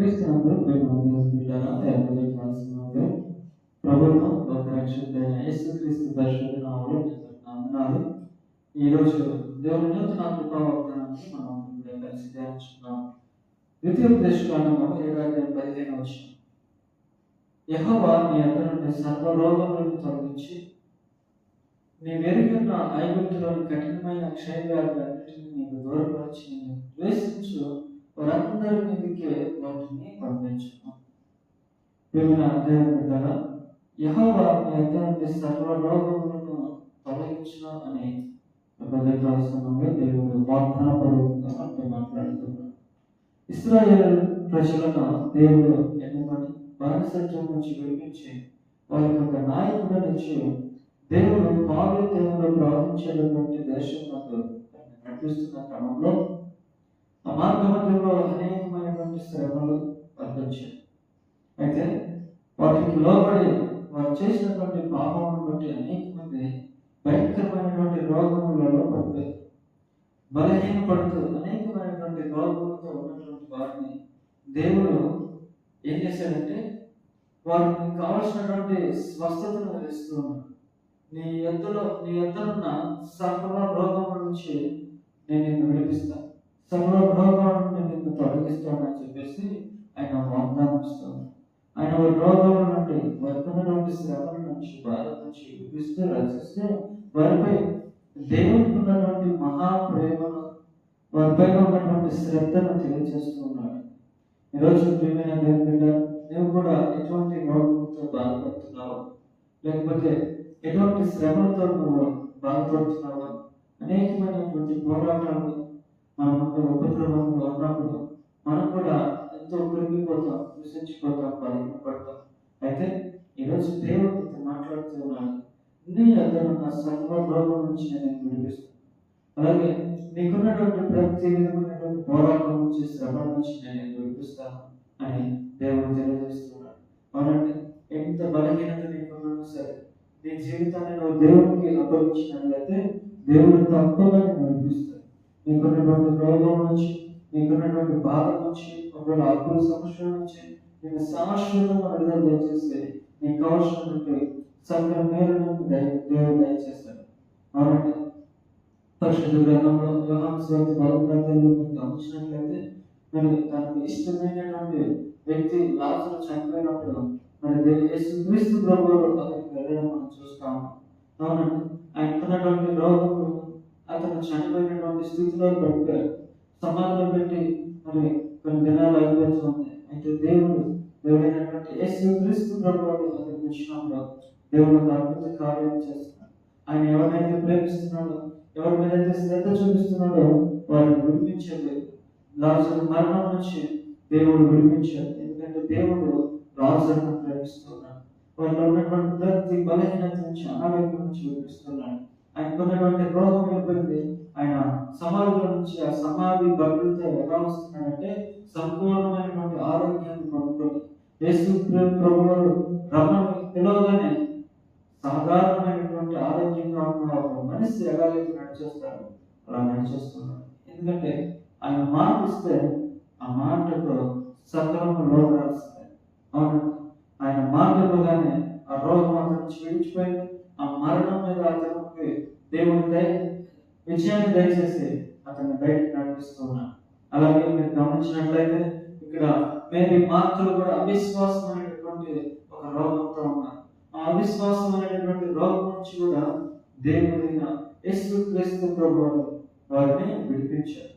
క్రీస్తునందు ప్రేమ బిడ్డారా ఏర్పడాల్సిన ప్రభుత్వం ఒక రక్షకుడైన యేసుక్రీస్తు పరిశుద్ధ నామములో మీకు వందనాలు ఈ రోజు దేవుని నూతన కృపావాగ్దానాన్ని మనం ఇక్కడ కలిసి ధ్యానించుకున్నాం ద్వితీయోపదేశకాండము ఏడాది పదిహేను వచ్చిన యెహోవా నీ అతను నుండి సర్వ రోగములను తొలగించి నీ వెరిగిన ఐగుప్తులోని కఠినమైన క్షయవ్యాధులన్నింటినీ నీకు దూరపరిచి నిన్ను ద్వేషించు వారందరి మీదకే వాటిని పంపించును. ప్రేమిన దేవుని బిడ్డల యెహోవా నీ యొద్ద నుండి సర్వ రోగములను తొలగించిన అని సమయంలో దేవుడు వాగ్దాన పూర్వకంగా మనతో మాట్లాడుతున్నాడు. ఇస్రాయేల్ ప్రజలను దేవుడు ఎన్నుకొని బానిసత్వం నుంచి విడిపించి వారి ఒక నాయకుడు నుంచి దేవుడు పాలు దేవుడు ప్రవహించేటటువంటి దేశం నాకు నడిపిస్తున్న క్రమంలో ఆ మార్గమధ్యంలో అనేకమైనటువంటి శ్రమలు వర్తించాయి అయితే వాటికి లోబడి వారు చేసినటువంటి పాపములను బట్టి అనేక మంది భయంకరమైనటువంటి రోగములలో పడిపోయారు. బలహీనపడుతూ అనేకమైనటువంటి రోగములతో ఉన్నటువంటి వారిని దేవుడు ఏం చేశాడంటే వారికి కావలసినటువంటి స్వస్థతను ఇస్తూ ఉన్నాడు నీ ఎద్దులో నీ ఎద్దరున్న సర్వ రోగముల నుంచి నేను నిన్ను విడిపిస్తాను. సర్వ నుండి నిన్ను తొలగిస్తానని చెప్పేసి ఆయన వాగ్దానిస్తాడు ఆయన వారి రోగాల నుండి వారికి నుండి శ్రమల నుంచి బాధ నుంచి విడిపిస్తూ రచిస్తే వారిపై దేవునికి ఉన్నటువంటి మహాప్రేమను వారిపై ఉన్నటువంటి శ్రద్ధను తెలియజేస్తూ ఉన్నాడు. ఈరోజు ప్రియమైన దేవుని బిడ్డ నువ్వు కూడా ఎటువంటి రోగంతో బాధపడుతున్నావు? లేకపోతే ఎటువంటి శ్రమలతో నువ్వు బాధపడుతున్నావు? అనేకమైనటువంటి పోరాటాలు మన ముందు ఉపద్రవంలో ఉన్నప్పుడు మనం కూడా ఎంతో కృంగిపోతాం విసించిపోతాం బలహీనపడతాం అయితే ఈరోజు దేవుడు మీతో మాట్లాడుతూ ఉన్నాడు. నీ అతనున్న సర్వ రోగం నుంచి నేను విడిపిస్తాను. అలాగే నీకున్నటువంటి ప్రతి విధమైనటువంటి పోరాటం నుంచి శ్రమ నుంచి నేను విడిపిస్తాను అని దేవుడు తెలియజేస్తున్నాడు అవునండి ఎంత బలహీనత నీకున్నా సరే నీ జీవితాన్ని నువ్వు దేవుడికి అప్పగించినట్లయితే దేవుడు తప్పగా నేను విడిపిస్తాడు. నీకున్నటువంటి రోగం నుంచి నీకున్నటువంటి బాధ నుంచి ఒకవేళ అప్పుల సంవత్సరం నుంచి నేను శాశ్వతంగా విడుదల దయచేస్తే నీకు కావాల్సినటువంటి సకల మేలును దేవుడు దయచేస్తాడు. అవునండి పరిశుద్ధ గ్రంథంలో యోహాన్ స్వామి బాగుపడతారు మీకు గమనించినట్లయితే మరి తనకు ఇష్టమైనటువంటి వ్యక్తి లాసులు చనిపోయినప్పుడు మరి దే- యేసుక్రీస్తు ప్రభు అతనికి వెళ్ళడం మనం చూస్తాము. అవునండి. ఆయనకున్నటువంటి రోగము అతను స్థితిలో పెట్టారు సమాధిలో పెట్టి మరి కొన్ని దినాలు అయిపోతుంది అయితే దేవుడు దేవుడైనటువంటి యేసుక్రీస్తు ప్రభు అతనికి వచ్చినప్పుడు దేవుడు ఒక అద్భుత కార్యం చేస్తున్నాడు. ఆయన ఎవరినైతే ప్రేమిస్తున్నాడో ఎవరి మీద అయితే శ్రద్ధ చూపిస్తున్నాడో వారిని విడిపించేది రాజుల మరణం నుంచి దేవుడు విడిపించాడు. ఎందుకంటే దేవుడు రాజులను ప్రేమిస్తున్నాడు. వారిలో ఉన్నటువంటి ప్రతి బలహీనత నుంచి అనారోగ్యం నుంచి విడిపిస్తున్నాడు ఆయనకున్నటువంటి రోగం అయిపోయింది ఆయన సమాధిలో నుంచి ఆ సమాధి భక్తులతో ఎలా వస్తున్నాడంటే సంపూర్ణమైనటువంటి ఆరోగ్యాన్ని పొందుకొని యేసు ప్రభువులు రమ్మని. పిలవగానే సాధారణమైనటువంటి ఆరోగ్యం ఉన్న ఒక మనిషి ఎలాగైతే నడిచేస్తాడు అలా నడిచేస్తున్నాడు. ఎందుకంటే ఆయన మాట ఇస్తే ఆ మాటకు సకలము లోపడాల్సిందే అవును ఆయన మాట ఇవ్వగానే ఆ రోగం అతని నుంచి విడిచిపోయింది ఆ మరణం మీద అతనికి దేవుడి దయ విషయాన్ని దయచేసి అతన్ని బయటకు నడిపిస్తూ ఉన్నాడు అలాగే మీరు గమనించినట్లయితే ఇక్కడ మేరీ మార్కులు కూడా అవిశ్వాసం అనేటటువంటి ఒక రోగంతో ఉన్నారు ఆ అవిశ్వాసం అనేటటువంటి రోగం నుంచి కూడా దేవుడైన యేసు క్రీస్తు ప్రభువు వారిని విడిపించారు.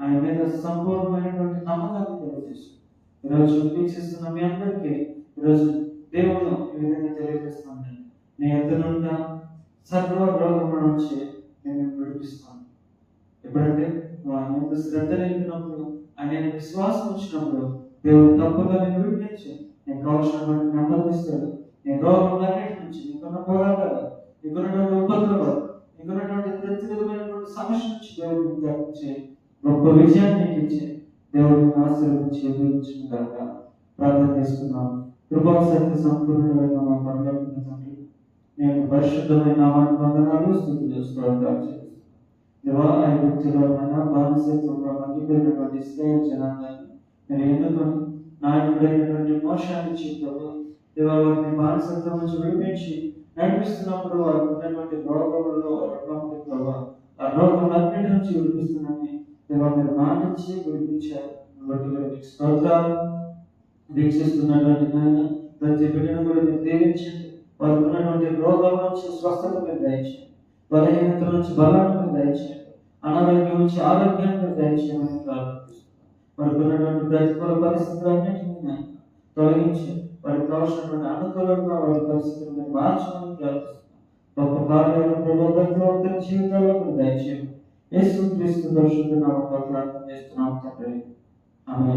ఆయన మీద సంపూర్ణమైనటువంటి నమ్మకాన్ని తెలియజేశారు ఈరోజు వీక్షిస్తున్న మీ అందరికీ ఈరోజు దేవుడు ఈ విధంగా తెలియజేస్తున్నాను నీ ఎదురున్న సర్వ రోగం నుంచి నడిపిస్తాను ఎప్పుడంటే ముందు శ్రద్ధ నింపినప్పుడు ఆయన విశ్వాసం వచ్చినప్పుడు దేవుడు తప్పగా నేను విడిపించి నేను కావాల్సినటువంటి నెమ్మది ఇస్తాడు నేను రోగములన్నిటి నుంచి నీకున్న పోరాటాలు నీకున్నటువంటి ఉపద్రవాలు నీకున్నటువంటి ప్రతి విధమైనటువంటి సమస్య నుంచి దేవుడు తప్పించి గొప్ప విజయాన్ని నీకు ఇచ్చి దేవుడిని ఆశీర్వించి ఆశీర్వదించి ఎదురించిన కాక ప్రార్థన చేస్తున్నాం. కృపా సత్య సంపూర్ణమైన మా పరలోకమైన నేను పరిశుద్ధమైన వందనాలు స్థితి చేసుకోవడం చేస్తున్నాను దేవా ఆ వ్యక్తిలో బానిసత్వంలో మగ్గిపోయినటువంటి ఇస్రాయేల్ జనాంగాన్ని. మీరు ఎందుకు నాయకుడైనటువంటి మోషాన్ని చెప్పావు దేవా వారిని బానిసత్వం నుంచి విడిపించి నడిపిస్తున్నప్పుడు వారికి ఉన్నటువంటి రోగంలో ఉన్నటువంటి ప్రభావ ఆ రోగం అన్నిటి నుంచి విడిపిస్తున్నామని దేవా మీరు మాటించి విడిపించారు. కాబట్టి వారికి స్తోత్రాలు వీక్షిస్తున్నటువంటి నాయన ప్రతి బిడ్డను కూడా మీరు దీవించండి. వారికి ఉన్నటువంటి రోగం నుంచి స్వస్థత మీరు దయచండి బలహీనత నుంచి బలాన్ని దయచేయండి. అనారోగ్యం నుంచి ఆరోగ్యాన్ని దయచేయమని ప్రార్థిస్తున్నాను ప్రతికూల పరిస్థితులన్నింటినీ తొలగించి వారికి కావాల్సినటువంటి అనుకూలంగా వారి పరిస్థితులను మార్చమని ప్రార్థిస్తున్నాను గొప్ప కార్యాలను ప్రభావ ప్రతి జీవితాల్లో దయచేయండి. యేసు క్రీస్తు దర్శకుడు ప్రార్థన చేస్తున్నాం తండ్రి. ఆమె